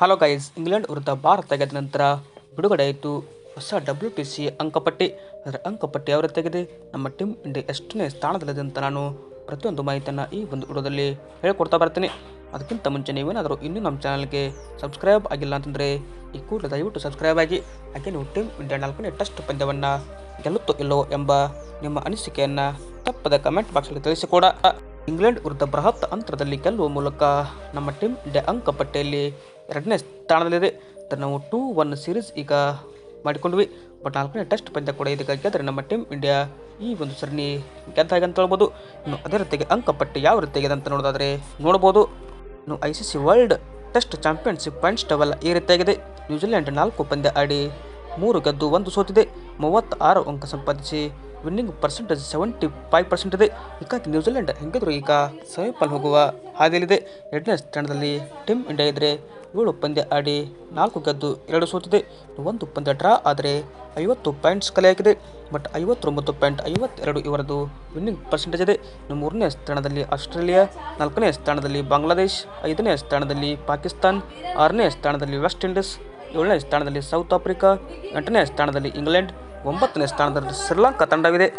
Hello guys England ವಿರುದ್ಧ ಭಾರತ ತೆಗೆದ ನಂತರ ಬಿಡುಗಡೆ ಆಯಿತು. ಹೊಸ ಡಬ್ಲ್ಯೂ ಟಿ ಸಿ ಅಂಕಪಟ್ಟಿ. ಅದರ ಅಂಕಪಟ್ಟಿ ಅವರ ತೆಗೆದೆ? ನಮ್ಮ ಟೀಮ್ ಇಂಡಿಯಾ ಎಷ್ಟನೇ ಸ್ಥಾನದಲ್ಲಿದೆ ಅಂತ ನಾನು ಪ್ರತಿಯೊಂದು ಮಾಹಿತಿಯನ್ನು ಈ ಒಂದು ವಿಡಿಯೋದಲ್ಲಿ ಹೇಳ್ಕೊಡ್ತಾ ಬರ್ತೀನಿ. ಅದಕ್ಕಿಂತ ಮುಂಚೆ ನೀವೇನಾದರೂ ಇನ್ನೂ ನಮ್ಮ ಚಾನಲ್ಗೆ ಸಬ್ಸ್ಕ್ರೈಬ್ ಆಗಿಲ್ಲ ಅಂತಂದರೆ ಈ ಕೂಡಲೇ ದಯವಿಟ್ಟು ಸಬ್ಸ್ಕ್ರೈಬ್ ಆಗಿ. ಹಾಗೆ ನೀವು ಟೀಮ್ ಇಂಡಿಯಾ ನಾಲ್ಕನೇ ಟೆಸ್ಟ್ ಪಂದ್ಯವನ್ನು ಗೆಲ್ಲುತ್ತೋ ಇಲ್ಲವೋ ಎಂಬ ನಿಮ್ಮ ಅನಿಸಿಕೆಯನ್ನು ತಪ್ಪದ ಕಮೆಂಟ್ ಬಾಕ್ಸಲ್ಲಿ ತಿಳಿಸಿಕೊಡ. ಇಂಗ್ಲೆಂಡ್ ವಿರುದ್ಧ ಬೃಹತ್ ಅಂತರದಲ್ಲಿ ಗೆಲ್ಲುವ ಮೂಲಕ ನಮ್ಮ ಟೀಮ್ ಇಂಡಿಯಾ ಅಂಕಪಟ್ಟಿಯಲ್ಲಿ ಎರಡನೇ ಸ್ಥಾನದಲ್ಲಿದೆ. ನಾವು ಟೂ ಒನ್ ಸೀರೀಸ್ ಈಗ ಮಾಡಿಕೊಂಡ್ವಿ. ಬಟ್ ನಾಲ್ಕನೇ ಟೆಸ್ಟ್ ಪಂದ್ಯ ಕೂಡ ಇದಕ್ಕೆ ಗೆದ್ದರೆ ನಮ್ಮ ಟೀಮ್ ಇಂಡಿಯಾ ಈ ಒಂದು ಸರಣಿ ಗೆದ್ದ ಅಂತ ಹೇಳ್ಬೋದು. ಇನ್ನು ಅದೇ ರೀತಿಯಾಗಿ ಅಂಕಪಟ್ಟಿ ಯಾವ ರೀತಿಯಾಗಿದೆ ಅಂತ ನೋಡೋದಾದರೆ ನೋಡ್ಬೋದು. ಇನ್ನು I C C world test championship points table ಈ ರೀತಿಯಾಗಿದೆ. ನ್ಯೂಜಿಲೆಂಡ್ ನಾಲ್ಕು ಪಂದ್ಯ ಆಡಿ ಮೂರು ಗೆದ್ದು ಒಂದು ಸೋತಿದೆ. ಮೂವತ್ತಾರು ಅಂಕ ಸಂಪಾದಿಸಿ winning percentage seventy five percent ಇದೆ ಈಗ ನ್ಯೂಜಿಲೆಂಡ್ ಹೆಂಗಿದ್ರು ಈಗ ಸೆಮಿಫೈನಲ್ ಹೋಗುವ ಹಾದಿಯಲ್ಲಿದೆ. ಎರಡನೇ ಸ್ಥಾನದಲ್ಲಿ ಟೀಮ್ ಇಂಡಿಯಾ ಇದ್ದರೆ ಏಳು ಪಂದ್ಯ ಆಡಿ ನಾಲ್ಕು ಗೆದ್ದು ಎರಡು ಸೋತಿದೆ. ಒಂದು ಪಂದ್ಯ ಡ್ರಾ ಆದರೆ ಐವತ್ತು ಪಾಯಿಂಟ್ಸ್ ಕಲೆಯಾಗಿದೆ ಬಟ್ ಐವತ್ತೊಂಬತ್ತು ಪಾಯಿಂಟ್ ಐವತ್ತೆರಡು ಇವರದು ವಿನ್ನಿಂಗ್ ಪರ್ಸೆಂಟೇಜ್ ಇದೆ. ಮೂರನೇ ಸ್ಥಾನದಲ್ಲಿ ಆಸ್ಟ್ರೇಲಿಯಾ, ನಾಲ್ಕನೇ ಸ್ಥಾನದಲ್ಲಿ ಬಾಂಗ್ಲಾದೇಶ್ ಐದನೇ ಸ್ಥಾನದಲ್ಲಿ ಪಾಕಿಸ್ತಾನ್, ಆರನೇ ಸ್ಥಾನದಲ್ಲಿ ವೆಸ್ಟ್ ಇಂಡೀಸ್ ಏಳನೇ ಸ್ಥಾನದಲ್ಲಿ ಸೌತ್ ಆಫ್ರಿಕಾ ಎಂಟನೇ ಸ್ಥಾನದಲ್ಲಿ ಇಂಗ್ಲೆಂಡ್ ಒಂಬತ್ತನೇ ಸ್ಥಾನದಲ್ಲಿ ಶ್ರೀಲಂಕಾ ತಂಡವಿದೆ.